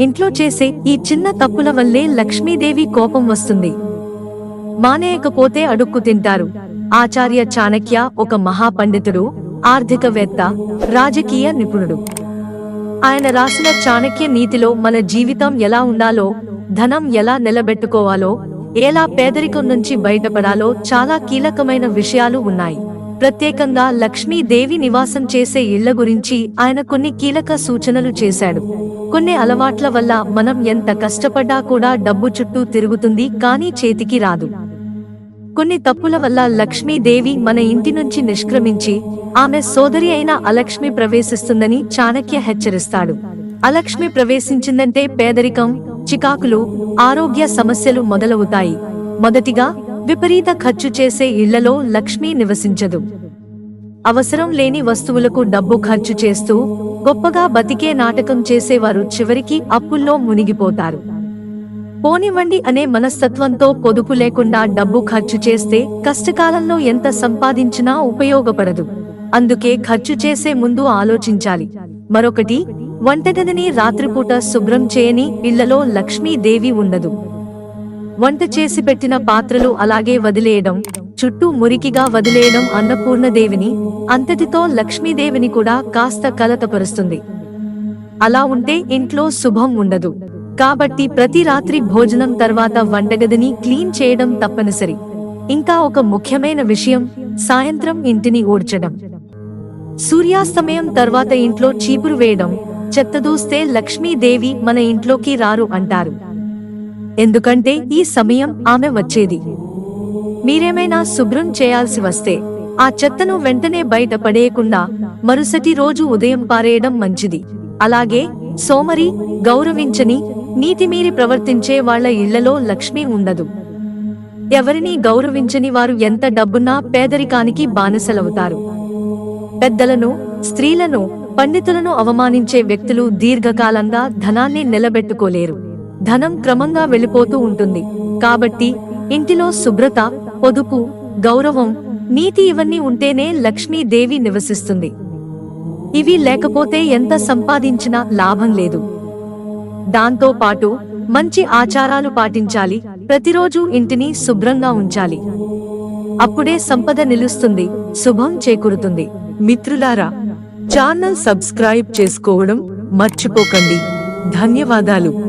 ఇంట్లో చేసే ఈ చిన్న తప్పుల వల్లే లక్ష్మీదేవి కోపం వస్తుంది. మానేయకపోతే అడుక్కు తింటారు. ఆచార్య చాణక్య ఒక మహాపండితుడు ఆర్థికవేత్త రాజకీయ నిపుణుడు. ఆయన రాసిన చాణక్య నీతిలో మన జీవితం ఎలా ఉండాలో ధనం ఎలా నిలబెట్టుకోవాలో ఎలా పేదరికం నుంచి బయటపడాలో చాలా కీలకమైన విషయాలు ఉన్నాయి. ప్రత్యేకంగా లక్ష్మీదేవి నివాసం చేసే ఇళ్ళ గురించి ఆయన కొన్ని కీలక సూచనలు చేశాడు. కొన్ని అలవాట్ల వల్ల మనం ఎంత కష్టపడ్డా కూడా డబ్బు చుట్టూ తిరుగుతుంది కానీ చేతికి రాదు. కొన్ని తప్పుల వల్ల లక్ష్మీదేవి మన ఇంటి నుంచి నిష్క్రమించి ఆమె సోదరి అయిన అలక్ష్మి ప్రవేశిస్తుందని చాణక్య హెచ్చరిస్తాడు. అలక్ష్మి ప్రవేశించిందంటే పేదరికం చికాకులు ఆరోగ్య సమస్యలు మొదలవుతాయి. మొదటిగా విపరీత ఖర్చు చేసే ఇళ్ళలో లక్ష్మి నివసించదు. అవసరం లేని వస్తువులకు డబ్బు ఖర్చు చేస్తూ గొప్పగా బతికే నాటకం చేసేవారు చివరికి అప్పుల్లో మునిగిపోతారు. పోనివ్వండి అనే మనస్తత్వంతో పొదుపు లేకుండా డబ్బు ఖర్చు చేస్తే కష్టకాలంలో ఎంత సంపాదించినా ఉపయోగపడదు. అందుకే ఖర్చు చేసే ముందు ఆలోచించాలి. మరొకటి వంటగదిని రాత్రిపూట శుభ్రం చేయని ఇళ్ళలో లక్ష్మీదేవి ఉండదు. వంట చేసి పెట్టిన పాత్రలు అలాగే వదిలేయడం చుట్టూ మురికిగా వదిలేయడం అన్నపూర్ణదేవిని అంతటితో లక్ష్మీదేవిని కూడా కాస్త కలతపరుస్తుంది. అలా ఉంటే ఇంట్లో శుభం ఉండదు. కాబట్టి ప్రతి రాత్రి భోజనం తర్వాత వంటగదిని క్లీన్ చేయడం తప్పనిసరి. ఇంకా ఒక ముఖ్యమైన విషయం సాయంత్రం ఇంటిని ఊడ్చడం. సూర్యాస్తమయం తర్వాత ఇంట్లో చీపురు వేయడం చెత్తదూస్తే లక్ష్మీదేవి మన ఇంట్లోకి రారు అంటారు. ఎందుకంటే ఈ సమయం ఆమె వచ్చేది. మీరేమైనా శుభ్రం చేయాల్సి వస్తే ఆ చెత్తను వెంటనే బయట పడేయకుండా మరుసటి రోజు ఉదయం పారేయడం మంచిది. అలాగే సోమరి గౌరవించని నీతిమీరి ప్రవర్తించే వాళ్ళ ఇళ్ళలో లక్ష్మి ఉండదు. ఎవరినీ గౌరవించని వారు ఎంత డబ్బున్నా పేదరికానికి బానిసలవుతారు. పెద్దలను స్త్రీలను పండితులను అవమానించే వ్యక్తులు దీర్ఘకాలంగా ధనాన్ని నిలబెట్టుకోలేరు. ధనం క్రమంగా వెళ్ళిపోతూ ఉంటుంది. కాబట్టి ఇంటిలో శుభ్రత పొదుపు గౌరవం నీతి ఇవన్నీ ఉంటేనే లక్ష్మీదేవి నివసిస్తుంది. ఇవి లేకపోతే ఎంత సంపాదించినా లాభం లేదు. దాంతో పాటు మంచి ఆచారాలు పాటించాలి. ప్రతిరోజు ఇంటిని శుభ్రంగా ఉంచాలి. అప్పుడే సంపద నిలుస్తుంది శుభం చేకూరుతుంది. మిత్రులారా ఛానల్ సబ్స్క్రైబ్ చేసుకోవడం మర్చిపోకండి. ధన్యవాదాలు.